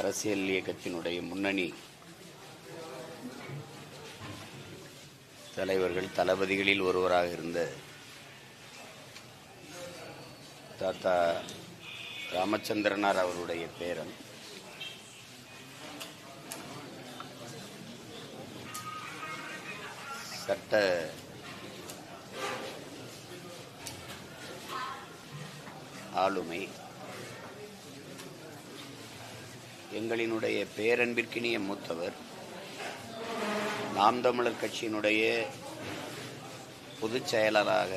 அரசியல் இயக்கத்தினுடைய முன்னணி தலைவர்கள் தளபதிகளில் ஒருவராக இருந்த தாத்தா ராமச்சந்திரனார் அவருடைய பேரன். சட்ட ஆளுமை எங்களினுடைய பேரன்பிற்கினிய மூத்தவர் நாம் தமிழர் கட்சியினுடைய பொதுச் செயலராக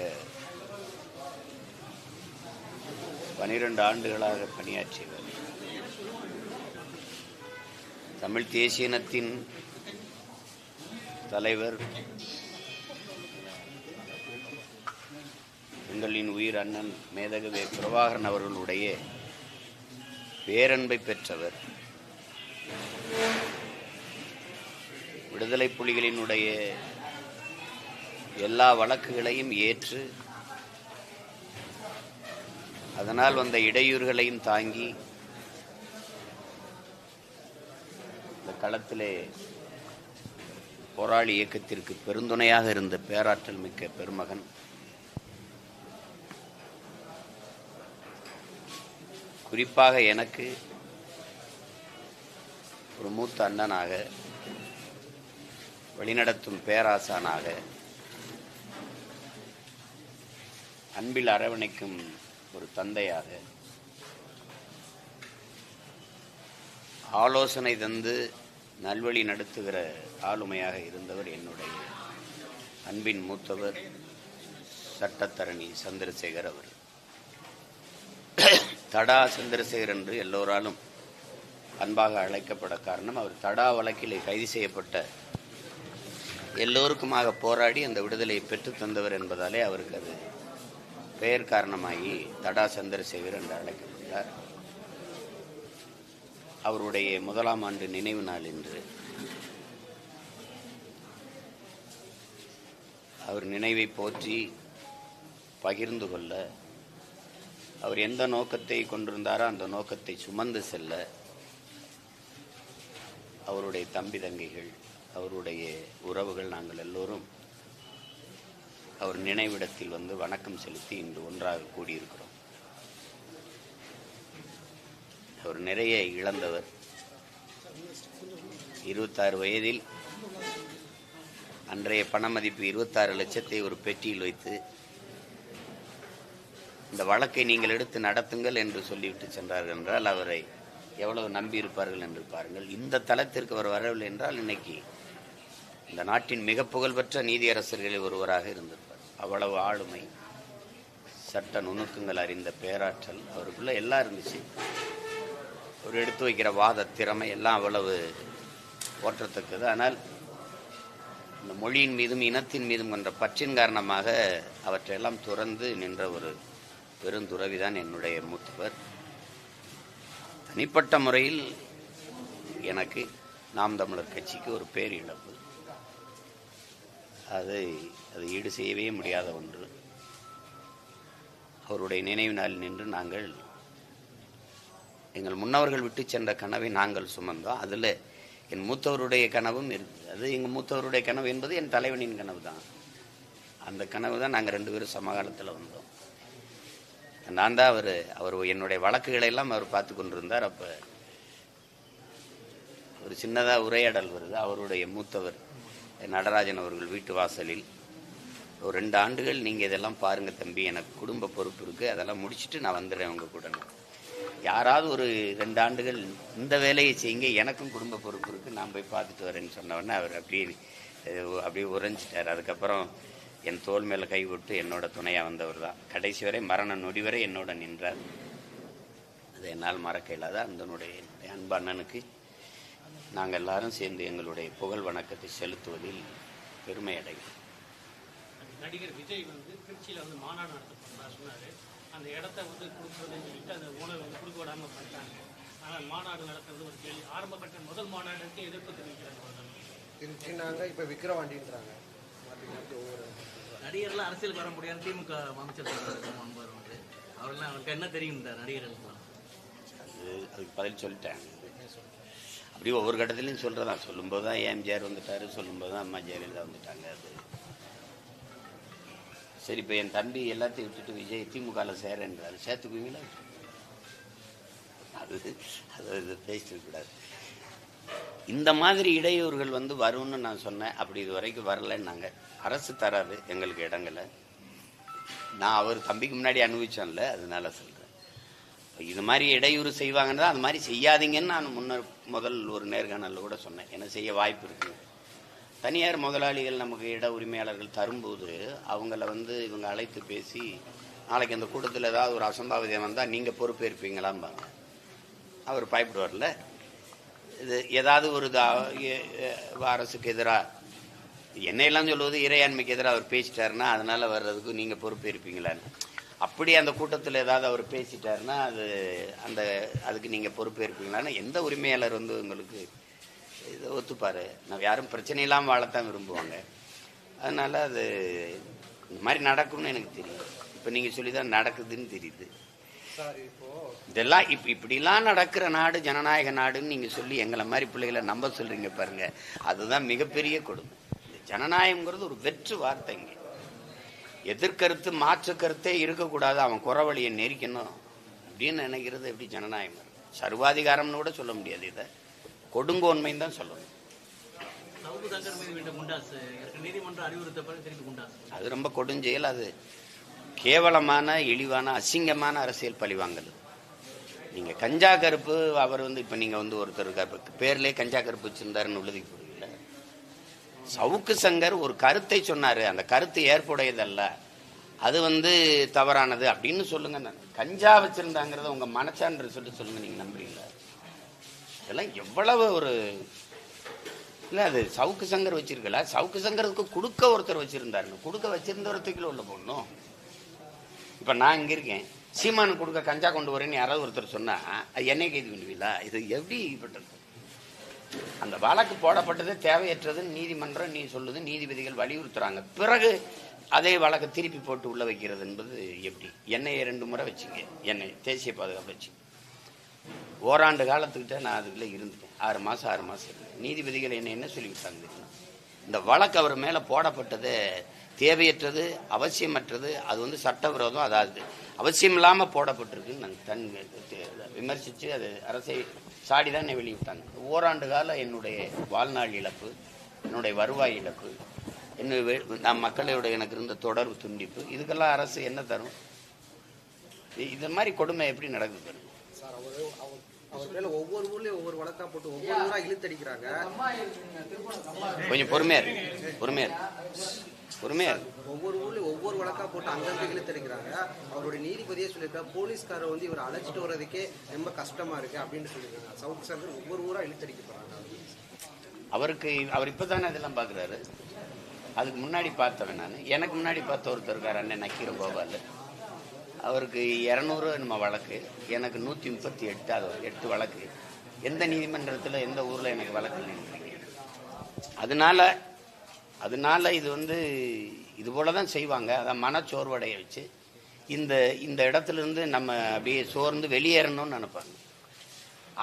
பனிரெண்டு ஆண்டுகளாக பணியாற்றியவர் தமிழ் தேசியனத்தின் தலைவர் எங்களின் உயிர் அண்ணன் மேதகவே பிரபாகரன் அவர்களுடைய பேரன்பை பெற்றவர் விடுதலை புலிகளினுடைய எல்லா வழக்குகளையும் ஏற்று அதனால் வந்த இடையூறுகளையும் தாங்கி இந்த களத்திலே போராளி இயக்கத்திற்கு பெருந்துணையாக இருந்த பேராற்றல் மிக்க பெருமகன் குறிப்பாக எனக்கு ஒரு மூத்த அண்ணனாக வழிநடத்தும் பேராசானாக அன்பில் அரவணைக்கும் ஒரு தந்தையாக ஆலோசனை தந்து நல்வழி நடத்துகிற ஆளுமையாக இருந்தவர் என்னுடைய அன்பின் மூத்தவர் சட்டத்தரணி சந்திரசேகர் அவர். தடா சந்திரசேகர் என்று எல்லோராலும் அன்பாக அழைக்கப்பட காரணம் அவர் தடா வழக்கிலே கைது செய்யப்பட்ட எல்லோருக்குமாக போராடி அந்த விடுதலையை பெற்றுத் தந்தவர் என்பதாலே அவருக்கு அது பெயர் காரணமாகி தடா சந்திரசேகர் என்று அழைக்கப்பட்டார். அவருடைய முதலாம் ஆண்டு நினைவு நாள் இன்று. அவர் நினைவை போற்றி பகிர்ந்து கொள்ள அவர் எந்த நோக்கத்தை கொண்டிருந்தாரோ அந்த நோக்கத்தை சுமந்து செல்ல அவருடைய தம்பி தங்கைகள் அவருடைய உறவுகள் நாங்கள் எல்லோரும் அவர் நினைவிடத்தில் வந்து வணக்கம் செலுத்தி இன்று ஒன்றாக கூடியிருக்கிறோம். அவர் நிறைய இழந்தவர். இருபத்தாறு வயதில் அன்றைய பண மதிப்பு இருபத்தாறு லட்சத்தை ஒரு பெட்டியில் வைத்து இந்த வழக்கை நீங்கள் எடுத்து நடத்துங்கள் என்று சொல்லிவிட்டு சென்றார்கள் என்றால் அவரை எவ்வளவு நம்பி இருப்பார்கள் என்று பாருங்கள். இந்த தளத்திற்கு அவர் வரவில்லை என்றால் இன்னைக்கு இந்த நாட்டின் மிக புகழ்பெற்ற நீதியரசர்களில் ஒருவராக இருந்திருப்பார். அவ்வளவு ஆளுமை சட்ட நுணுக்கங்கள் அறிந்த பேராற்றல் அவருக்குள்ள எல்லாம் இருந்துச்சு. அவர் எடுத்து வைக்கிற வாத திறமை எல்லாம் அவ்வளவு போற்றத்தக்கது ஆனால் இந்த மொழியின் மீதும் இனத்தின் மீதும் கொண்ட பற்றின் காரணமாக அவற்றையெல்லாம் துறந்து நின்ற ஒரு பெருந்துறவிதான் என்னுடைய மூத்தவர். தனிப்பட்ட முறையில் எனக்கு நாம் தமிழர் கட்சிக்கு ஒரு பேர் இழப்பு. அதை அது ஈடு செய்யவே முடியாத ஒன்று. அவருடைய நினைவு நாளில் நின்று நாங்கள் எங்கள் முன்னவர்கள் விட்டு சென்ற கனவை நாங்கள் சுமந்தோம். அதில் என் மூத்தவருடைய கனவும் இருக்குது அது எங்கள் மூத்தவருடைய கனவு என்பது என் தலைவனின் கனவு தான் அந்த கனவு தான் நாங்கள் ரெண்டு பேரும் சமகாலத்தில் வந்தோம். நான் தான் அவர் அவர் என்னுடைய வழக்குகளை எல்லாம் அவர் பார்த்து கொண்டிருந்தார். அப்போ ஒரு சின்னதாக உரையாடல் வருது. அவருடைய மூத்தவர் நடராஜன் அவர்கள் வீட்டு வாசலில் ஒரு ரெண்டு ஆண்டுகள் நீங்கள் இதெல்லாம் பாருங்கள் தம்பி எனக்கு குடும்ப பொறுப்பு இருக்குது அதெல்லாம் முடிச்சுட்டு நான் வந்துடுறேன் உங்கள் கூட யாராவது ஒரு ரெண்டு ஆண்டுகள் இந்த வேலையை செய்யுங்க எனக்கும் குடும்ப பொறுப்பு இருக்குது நான் போய் பார்த்துட்டு வரேன்னு சொன்ன உடனே அவர் அப்படியே அப்படியே உறைஞ்சிட்டார். அதுக்கப்புறம் என் தோல் மேலே கை விட்டு என்னோட துணையாக வந்தவர் தான் கடைசி வரை மரண நொடி வரை என்னோட நின்றார். அதை என்னால் மறக்க இல்லாத அந்தனுடைய அன்பு அண்ணனுக்கு நாங்கள் எல்லாரும் சேர்ந்து எங்களுடைய புகழ் வணக்கத்தை செலுத்துவதில் பெருமை அடைகிறோம். நடிகர் விஜய் வந்து திருச்சியில் வந்து மாநாடு நடத்த போகிறதா சொன்னார். அந்த இடத்த வந்து கொடுக்குறதுன்னு சொல்லிட்டு அந்த உணவை வந்து கொடுக்க விடாமல் பண்ணிட்டாங்க. ஆனால் மாநாடு நடத்துறது ஒரு கேள்வி. ஆரம்ப கட்ட முதல் மாநாடுக்கு எதிர்ப்பு தெரிவிக்கிறாங்க. திருச்சினாங்க இப்போ விக்கிரவாண்டின்றாங்க. நடிகர்லாம் அரசியலுக்கு வர முடியாது. திமுக அமைச்சர் சொல்றாரு அன்பர் வந்து. அவரெல்லாம் அவருக்கு என்ன தெரியும் இந்த நடிகர்களுக்கு அது அதுக்கு பதில் சொல்லிட்டேன். அப்படியே ஒவ்வொரு கட்டத்துலையும் சொல்கிறதா சொல்லும்போது தான் எம்ஜிஆர் வந்துட்டார் சொல்லும்போது தான் அம்மா ஜெயலலிதா வந்துட்டாங்க. அது சரி இப்போ என் தம்பி எல்லாத்தையும் விட்டுட்டு விஜய் திமுகவில் சேரன்றாரு. சேர்த்துக்குவீங்களா அது அது பேசிட்டு கூடாது. இந்த மாதிரி இடையூறுகள் வந்து வரும்னு நான் சொன்னேன். அப்படி இது வரைக்கும் வரலன்னாங்க அரசு தராது எங்களுக்கு இடங்களை. நான் அவர் தம்பிக்கு முன்னாடி அனுபவிச்சோம்ல அதனால சொல்கிறேன் இது மாதிரி இடையூறு செய்வாங்கன்னா அது மாதிரி செய்யாதீங்கன்னு நான் முன்னர் முதல் ஒரு நேர்காணலில் கூட சொன்னேன். என்ன செய்ய வாய்ப்பு இருக்குது தனியார் முதலாளிகள் நமக்கு இட உரிமையாளர்கள் தரும்போது அவங்கள வந்து இவங்க அழைத்து பேசி நாளைக்கு அந்த கூட்டத்தில் ஏதாவது ஒரு அசம்பாவிதம் வந்தால் நீங்கள் பொறுப்பேற்பீங்களாம்பாங்க. அவர் பயப்படுவார்ல? இது ஏதாவது ஒரு இதா- அரசுக்கு எதிராக என்னையெல்லாம் சொல்லுவது இறையாண்மைக்கு எதிராக அவர் பேசிட்டாருன்னா அதனால வர்றதுக்கு நீங்கள் பொறுப்பேற்பீங்களான்னு அப்படி அந்த கூட்டத்தில் ஏதாவது அவர் பேசிட்டாருன்னா அது அந்த அதுக்கு நீங்கள் பொறுப்பேற்பீங்களான்னு எந்த உரிமையாளர் வந்து உங்களுக்கு இதை ஒத்துப்பார்? நான் யாரும் பிரச்சனை இல்லாமல் வாழத்தான் விரும்புவாங்க. அதனால் அது இந்த மாதிரி நடக்கும்னு எனக்கு தெரியும். இப்போ நீங்கள் சொல்லி தான் நடக்குதுன்னு தெரியுது. இதெல்லாம் இப் இப்படிலாம் நடக்கிற நாடு ஜனநாயக நாடுன்னு நீங்கள் சொல்லி எங்களை மாதிரி பிள்ளைகளை நம்ப சொல்றீங்க பாருங்க. அதுதான் மிகப்பெரிய கொடுமை. இந்த ஜனநாயகம்ங்கிறது ஒரு வெற்று வார்த்தைங்க எதிர்கருத்து மாற்று கருத்தே இருக்கக்கூடாது. அவன் குறவழியை நெரிக்கணும் அப்படின்னு நினைக்கிறது எப்படி ஜனநாயகம்? சர்வாதிகாரம்னு கூட சொல்ல முடியாது இதை. கொடுங்கோன்மைன்னு தான் சொல்லணும். அது ரொம்ப கொடுஞ்செயல் அது. கேவலமான இழிவான அசிங்கமான அரசியல் பழிவாங்கல் நீங்க கஞ்சா கருப்பு அவர் வந்து இப்ப நீங்க வந்து ஒருத்தர் இருக்காரு. பேர்லேயே கஞ்சா கருப்பு வச்சிருந்தாருன்னு உள்ளதுக்கு புரியல. சவுக்கு சங்கர் ஒரு கருத்தை சொன்னாரு. அந்த கருத்து ஏற்புடையதல்ல. அது வந்து தவறானது அப்படின்னு சொல்லுங்க நான். கஞ்சா வச்சிருந்தாங்கிறத உங்க மனச்சான்று சொல்லிட்டு சொல்லுங்க நீங்க நம்புறீங்களா? இதெல்லாம் எவ்வளவு ஒரு இல்லை அது சவுக்கு சங்கர் வச்சிருக்கல. சவுக்கு சங்கருக்கு கொடுக்க ஒருத்தர் வச்சிருந்தாருங்க கொடுக்க வச்சிருந்தவரத்துக்குள்ள உள்ள போடணும். இப்போ நான் இங்கே இருக்கேன். சீமானு கொடுக்க கஞ்சா கொண்டு வரேன்னு யாராவது ஒருத்தர் சொன்னால் அது என்னை கைது பண்ணுவீங்களா இது எப்படி பட்டது அந்த வழக்கு போடப்பட்டது தேவையற்றதுன்னு நீதிமன்றம் நீ சொல்லுது நீதிபதிகள் வலியுறுத்துறாங்க. பிறகு அதே வழக்கை திருப்பி போட்டு உள்ள வைக்கிறது என்பது எப்படி? என்னையை ரெண்டு முறை வச்சுங்க. என்னை தேசிய பாதுகாப்பு வச்சு. ஓராண்டு காலத்துக்கிட்ட நான் அதுக்குள்ளே இருந்துட்டேன். ஆறு மாதம் ஆறு மாதம் நீதிபதிகள் என்ன என்ன சொல்லிவிட்டாங்க இந்த வழக்கு அவர் மேலே போடப்பட்டது தேவையற்றது அவசியமற்றது அது வந்து சட்டவிரோதம் அதாவது அவசியம் இல்லாமல் போடப்பட்டிருக்குன்னு நாங்கள் தன் விமர்சித்து அது அரசை சாடி தான் என்னை வெளியிட்டாங்க ஓராண்டு கால என்னுடைய வாழ்நாள் இழப்பு என்னுடைய வருவாய் இழப்பு என்னுடைய நான் மக்களோட எனக்கு இருந்த தொடர்பு துண்டிப்பு இதுக்கெல்லாம் அரசு என்ன தரும் இது மாதிரி கொடுமை எப்படி நடக்குது பாருங்க. அவர் மேல ஒவ்வொரு ஊர்லயும் ஒவ்வொரு வழக்கா போட்டு ஒவ்வொரு ஊரா இழுத்தடிக்கிறாங்க. கொஞ்சம் பொறுமையா இருக்கு. பொறுமையா இருக்கு. பொறுமையா இருக்கு. ஒவ்வொரு ஊர்லயும் ஒவ்வொரு வழக்கா போட்டு அங்கங்க இழுத்தடிக்கிறாங்க. அவருடைய நீதிபதியே சொல்லியிருக்காரு போலீஸ்காரர் வந்து இவர் அழைச்சிட்டு வர்றதுக்கே ரொம்ப கஷ்டமா இருக்கு அப்படின்னு சொல்லியிருக்காங்க. சவுக்கு சங்கர் ஒவ்வொரு ஊரா இழுத்தடிக்க போறாங்க. அவருக்கு அவர் இப்பதானே இதெல்லாம் பார்க்குறாரு அதுக்கு முன்னாடி பார்த்தவன் நான். எனக்கு முன்னாடி பார்த்த ஒருத்தர் இருக்கார் அண்ணன் நக்கீரன் கோபால். அவருக்கு இரநூறு நம்ம வழக்கு. எனக்கு நூற்றி முப்பத்தி எட்டு அது எட்டு வழக்கு. எந்த நீதிமன்றத்தில் எந்த ஊரில் எனக்கு வழக்கு இல்லைன்றீங்க அதனால அதனால இது வந்து இது போல தான் செய்வாங்க. அதான் மனச்சோர்வடைய வச்சு இந்த இந்த இடத்துல இருந்து நம்ம அப்படியே சோர்ந்து வெளியேறணும்னு நினைப்பாங்க.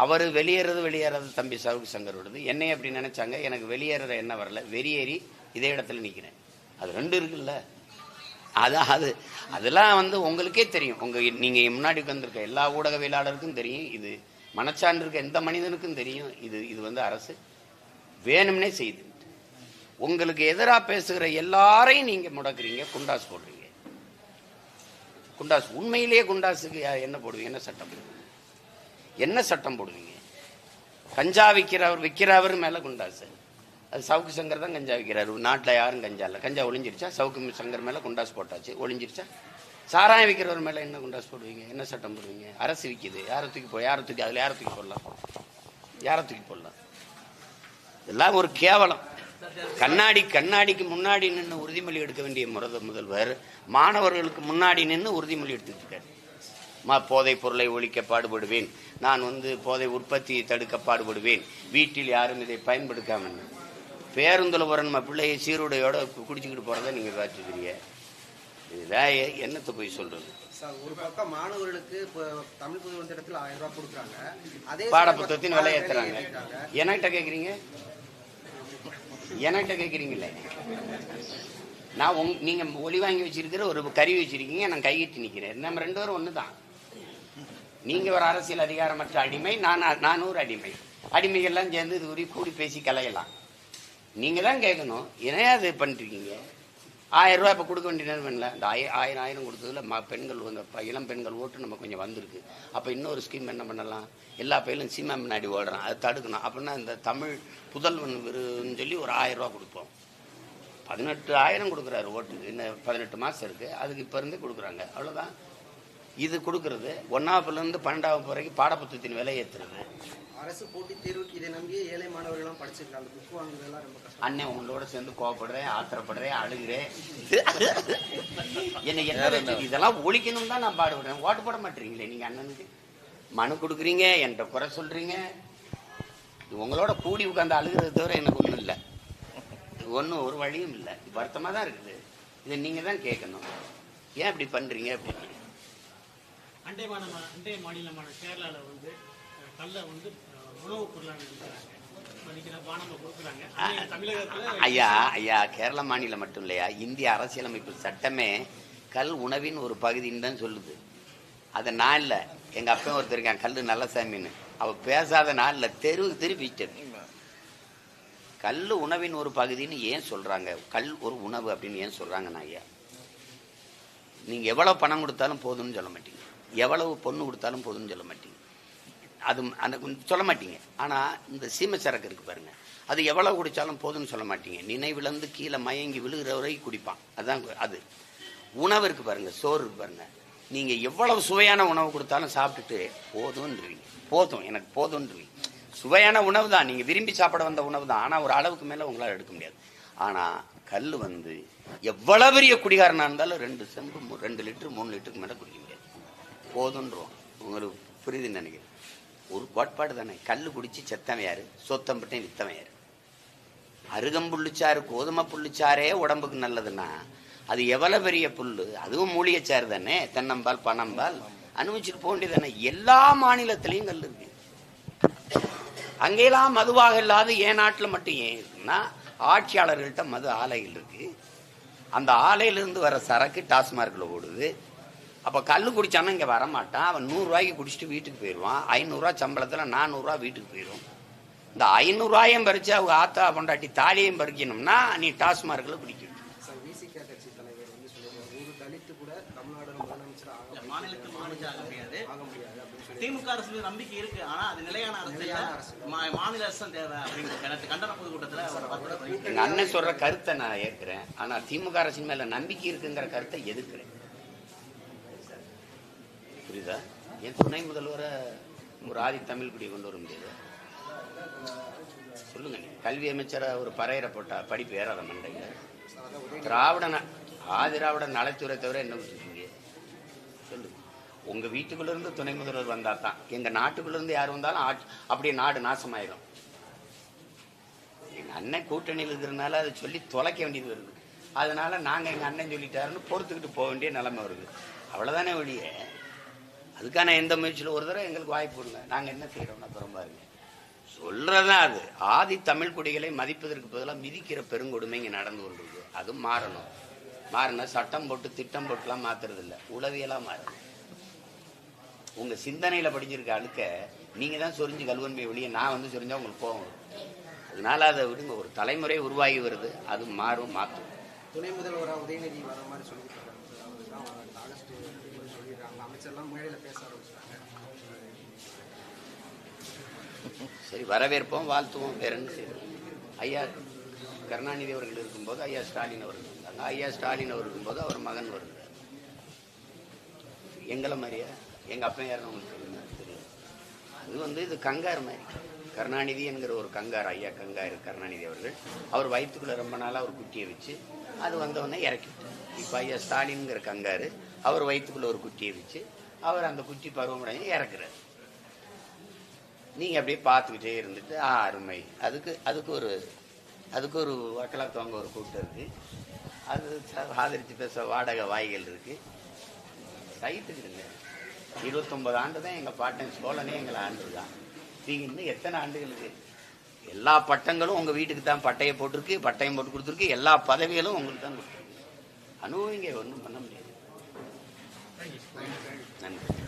அவர் வெளியேறது வெளியேறது தம்பி சவுக்கு சங்கரோடது. என்னை அப்படி நினச்சாங்க. எனக்கு வெளியேற என்ன வரல. வெளியேறி இதே இடத்துல நிற்கிறேன் அது ரெண்டு இருக்குல்ல. அதான் அது அதெல்லாம் வந்து உங்களுக்கே தெரியும். உங்க நீங்க முன்னாடி உட்காந்துருக்க எல்லா ஊடகவியலாளருக்கும் தெரியும். இது மனச்சான்று இருக்க எந்த மனிதனுக்கும் தெரியும். இது இது வந்து அரசு வேணும்னே செய்து. உங்களுக்கு எதிராக பேசுகிற எல்லாரையும் நீங்க முடக்குறீங்க குண்டாஸ் போடுறீங்க. குண்டாஸ் உண்மையிலேயே குண்டாஸுக்கு என்ன போடுவீங்க? என்ன சட்டம் போடுவீங்க? என்ன சட்டம் போடுவீங்க? கஞ்சா விற்கிறவர் விற்கிறவர் மேல குண்டாசு. அது சவுக்கு சங்கர் தான் கஞ்சா விற்கிறாரு. நாட்டில் யாரும் கஞ்சா இல்லை. கஞ்சா ஒளிஞ்சிருச்சா? சவுக்கு சங்கர் மேலே குண்டாஸ் போட்டாச்சு. ஒளிஞ்சிருச்சா? சாராயம் விற்கிறவர் மேலே என்ன குண்டாஸ் போடுவீங்க? என்ன சட்டம் போடுவீங்க? அரசு விற்கிது யாரை தூக்கி போ யாரை தூக்கி அதில் யாரை தூக்கி போடலாம்? யாரை தூக்கி போடலாம்? இதெல்லாம் ஒரு கேவலம். கண்ணாடி கண்ணாடிக்கு முன்னாடி நின்று உறுதிமொழி எடுக்க வேண்டிய முரத முதல்வர் மாணவர்களுக்கு முன்னாடி நின்று உறுதிமொழி எடுத்துட்டு இருக்காரு. மா போதைப் பொருளை ஒழிக்க பாடுபடுவேன். நான் வந்து போதை உற்பத்தியை தடுக்க பாடுபடுவேன். வீட்டில் யாரும் இதை பயன்படுத்தாமல் பேருந்துல போற நம்ம பிள்ளையை சீருடையோட குடிச்சுக்கிட்டு போறதை நீங்க பார்த்துக்கிறீங்க எ- என்னத்தை போய் சொல்றது? சார் ஒரு பக்கம் மாணவர்களுக்கு இப்போ தமிழ் புது இடத்துல ஆயிரம் ரூபாய் கொடுக்குறாங்க. அதே பாட சமயம் புத்தகத்தின் பாட விலை ஏத்திட்டாங்க. என்கிட்ட கேக்குறீங்க? என்கிட்ட கேக்குறீங்களே? நான் உங் நீங்க ஒளி வாங்கி வச்சிருக்கிற ஒரு கருவி வச்சிருக்கீங்க நான் கையிட்டு நிக்கிறேன். நம்ம ரெண்டு பேரும் ஒண்ணுதான். நீங்க ஒரு அரசியல் அதிகாரமற்ற அடிமை நான் நான் ஒரு அடிமை. அடிமைகள்லாம் சேர்ந்து இது கூடி கூடி பேசி கலையலாம். நீங்கள் தான் கேட்கணும். ஏன் அது பண்ணிருக்கீங்க ஆயிரம் ரூபாய் இப்போ கொடுக்க வேண்டிய பண்ணல இந்த ஆய ஆயிரம் ஆயிரம் கொடுத்ததுல ம பெண்கள் வந்து ப- இளம் பெண்கள் ஓட்டு நம்ம கொஞ்சம் வந்திருக்கு. அப்போ இன்னொரு ஸ்கீம் என்ன பண்ணலாம்? எல்லா பையலும் சீமா முன்னாடி ஓடுறான். அதை தடுக்கணும். அப்படின்னா இந்த தமிழ் புதல்வன் விருதுன்னு சொல்லி ஒரு ஆயிரம் கொடுப்போம். பதினெட்டு ஆயிரம் கொடுக்குறாரு ஓட்டுக்கு. இன்னும் பதினெட்டு மாதம் இருக்குது அதுக்கு இப்போ இருந்தே கொடுக்குறாங்க. அவ்வளோதான் இது கொடுக்கறது. ஒன்றாவதுலேருந்து பன்னெண்டாவது வரைக்கும் பாடப்புத்தகத்தின் விலை ஏற்றுறது அரசு போட்டித் தேர்வுக்கு இதை நம்பி ஏழை மாணவர்கள்லாம் படிச்சிருக்காங்க. புக் வாங்குறதெல்லாம் ரொம்ப கஷ்டம். அண்ணன் உங்களோட சேர்ந்து கோவப்படுறேன் ஆத்திரப்படுறேன் அழுகிறேன். என்ன என்ன? இதெல்லாம் ஒழிக்கணும் தான் நான் பாடுபடுறேன். ஓட்டு போட மாட்டீங்களே நீங்க அண்ணனுக்கு? மனு கொடுக்குறீங்க என்கிட்ட குறை சொல்றீங்க. உங்களோட கூடி உட்காந்து அழுகிறத தவிர எனக்கு ஒன்றும் இல்லை. ஒன்றும் ஒரு வழியும் இல்லை. வருத்தமாக தான் இருக்குது. இதை நீங்கள் தான் கேட்கணும். ஏன் இப்படி பண்ணுறீங்க அப்படின்னு? அண்டை மாநில அண்டை மாநிலமான கேரளால வந்து கல்லை வந்து உணவுப் பொருளாக ஐயா ஐயா கேரள மாநிலம் மட்டும் இல்லையா? இந்திய அரசியலமைப்பு சட்டமே கல் உணவின் ஒரு பகுதின்னு தான் சொல்லுது. அதை நான் இல்லை. எங்க அப்பா ஒருத்தர் இருக்கான் கல் நல்ல சாமின்னு. அவ பேசாத நாள்ல தெருவுக்கு திருப்பிட்டது கல் உணவின் ஒரு பகுதின்னு ஏன் சொல்றாங்க? கல் ஒரு உணவு அப்படின்னு ஏன் சொல்றாங்கண்ணா ஐயா? நீங்க எவ்வளவு பணம் கொடுத்தாலும் போதும்னு சொல்ல மாட்டீங்க. எவ்வளவு பொண்ணு கொடுத்தாலும் போதும்னு சொல்ல மாட்டீங்க. அது அந்த சொல்ல மாட்டீங்க. ஆனா இந்த சீமை சரக்கு இருக்கு பாருங்க. அது எவ்வளவு குடிச்சாலும் போதும்னு சொல்ல மாட்டீங்க. நினைவிழந்து கீழே மயங்கி விழுகிற வரை குடிப்பான். அதுதான் அது. உணவு இருக்கு பாருங்க சோறு இருக்கு பாருங்க. நீங்க எவ்வளவு சுவையான உணவு கொடுத்தாலும் சாப்பிட்டுட்டு போதும்ன்றீங்க. போதும் எனக்கு போதும்ன்றீங்க. சுவையான உணவு தான். நீங்க விரும்பி சாப்பிட வந்த உணவு தான். ஆனா ஒரு அளவுக்கு மேல உங்களால் எடுக்க முடியாது. ஆனா கல் வந்து எவ்வளவு பெரிய குடிகாரனா இருந்தாலும் ரெண்டு செம்பு ரெண்டு லிட்டர் மூணு லிட்டருக்கு மேல குடிக்க முடியாது. போதுன்றோம் உங்களுக்கு புரியுதுன்னு நினைக்கிறேன். ஒரு கோட்பாடு தானே. கல் குடிச்சு செத்தவன் யாரு? சொத்தம்பட்டையும் வித்தவன் யாரு? அருகம்புல்லுச்சாறு கோதுமை புல்லுச்சாரே உடம்புக்கு நல்லதுன்னா அது எவ்வளவு பெரிய புல்லு? அதுவும் மூலிகைச்சாறு தானே. தென்னம்பால் பனம்பால். அனுபவிச்சுட்டு போக வேண்டியதானே எல்லா மாநிலத்திலையும் கல் இருக்கு. அங்கெல்லாம் மதுவாக இல்லாத என் நாட்டில் மட்டும் ஏன் இருக்குன்னா ஆட்சியாளர்கள்ட்ட மது ஆலைகள் இருக்கு. அந்த ஆலையிலிருந்து வர சரக்கு டாஸ்மார்க்கில் ஓடுது. அப்ப கல்லு குடிச்சானா இங்க வரமாட்டான். அவன் நூறு ரூபாய்க்கு குடிச்சிட்டு வீட்டுக்கு போயிடுவான் ஐநூறுரூவா சம்பளத்துல நானூறுரூவா வீட்டுக்கு போயிடும் இந்த ஐநூறுரூவாயும் பறிச்சு அவங்க ஆத்தா பொண்டாட்டி தாலியையும் பறிக்கணும்னா நீ அப்படின்னு சொல்லி திமுக அரசு மீது நம்பிக்கை இருக்கு. ஆனா அது நிலையான அரசு இல்ல. நிலையான அரசு. மா- மாநில அரசு தான் தேவை அப்படிங்கிற கருத்து. கண்டன பொதுக்கூட்டத்துல ஒரு வார்த்தை சொல்லியிருக்காரு. எங்க அண்ணன் சொல்ற கருத்தை நான் ஏற்கிறேன். ஆனா திமுக அரசின் மேல நம்பிக்கை இருக்குங்கிற கருத்தை எதுக்குறேன் புரியுதா? என் துணை முதல்வரை ஒரு ஆதி தமிழ் குடி கொண்டு வர முடியாது. சொல்லுங்க கல்வி அமைச்சரை ஒரு பறையற போட்டா படிப்பு ஏறாத மண்டைங்க திராவிட ஆதிராவிட நலத்துறை தவிர என்ன விட்டுருக்கீங்க சொல்லுங்க. உங்க வீட்டுக்குள்ள இருந்து துணை முதல்வர் வந்தா தான். எங்க நாட்டுக்குள்ள இருந்து யார் வந்தாலும் அப்படியே நாடு நாசமாயிரும். எங்க அண்ணன் கூட்டணியில் இருக்கிறதுனால அதை சொல்லி தொலைக்க வேண்டியது வருது. அதனால நாங்க எங்க அண்ணன் சொல்லிட்டாருன்னு பொறுத்துக்கிட்டு போக வேண்டிய நிலைமை வருது. அவ்வளவுதானே ஒழிய அதுக்கான எந்த முயற்சியில் ஒரு தடவை எங்களுக்கு வாய்ப்பு இல்லை நாங்கள் என்ன செய்கிறோம்னா அப்புறம் பாருங்க. சொல்கிறதான் அது. ஆதி தமிழ் குடிகளை மதிப்பதற்கு பதிலாக மிதிக்கிற பெருங்கொடுமை இங்கே நடந்து கொண்டிருக்கு. அது மாறணும். மாறினா சட்டம் போட்டு திட்டம் போட்டுலாம் மாத்துறது இல்லை உளவியலா மாறணும். உங்க சிந்தனையில படிஞ்சிருக்க அழுக்க நீங்கள் தான் சொரிஞ்சு கல்வன்மை வெளியே நான் வந்து சொரிஞ்சா உங்களுக்கு போகும் அதனால அதை விடுங்க. ஒரு தலைமுறை உருவாகி வருது. அது மாறும் மாற்றும் துணை முதல்வராக உதயநிதி வர மாதிரி சொல்லி அமைச்சர்லாம் மேடையில் பேச ஆரம்பிச்சிட்டாங்க. சரி வரவேற்போம் வாழ்த்துவோம் வேற என்ன ஐயா கருணாநிதி அவர்கள் இருக்கும்போது ஐயா ஸ்டாலின் அவர்கள் இருந்தாங்க. ஐயா ஸ்டாலின் அவர் இருக்கும்போது அவர் மகன் வருகிறார் எங்களை மாதிரியா? எங்கள் அப்பா யாருன்னு உங்களுக்கு தெரியுமா? தெரியும் அது வந்து இது கங்கார் மாதிரி. கருணாநிதி என்கிற ஒரு கங்கார் ஐயா கங்கார் கருணாநிதி அவர்கள் அவர் வயிற்றுக்குள்ளே ரொம்ப நாளாக ஒரு குட்டியை வச்சு அது வந்தவொடனே இறக்கி இப்போ ஐயா ஸ்டாலின்ங்கிற கங்காரு அவர் வயிற்றுக்குள்ள ஒரு குட்டியை வச்சு அவர் அந்த குட்டி பருவமடைஞ்சு இறக்குறாரு. நீங்க அப்படியே பார்த்துக்கிட்டே இருந்துட்டு ஆ அருமை. அதுக்கு அதுக்கு ஒரு அதுக்கு ஒரு வட்டலத்தவங்க ஒரு கூட்டம் இருக்கு. அது ஆதரித்து பேச வாடகை வாய்கள் இருக்கு. சைத்துக்கிடுங்க இருபத்தொன்பது ஆண்டு தான் எங்கள் பாட்டன் சோழனே எங்களை ஆண்டுதான். நீங்கள் இன்னும் எத்தனை ஆண்டுகளுக்கு எல்லா பட்டங்களும் உங்கள் வீட்டுக்கு தான் பட்டையை போட்டிருக்கு பட்டயம் போட்டு கொடுத்துருக்கு எல்லா பதவிகளும் உங்களுக்கு தான் கொடுத்துருக்கு. அனுபவிங்க ஒன்றும் பண்ண முடியாது. நன்றி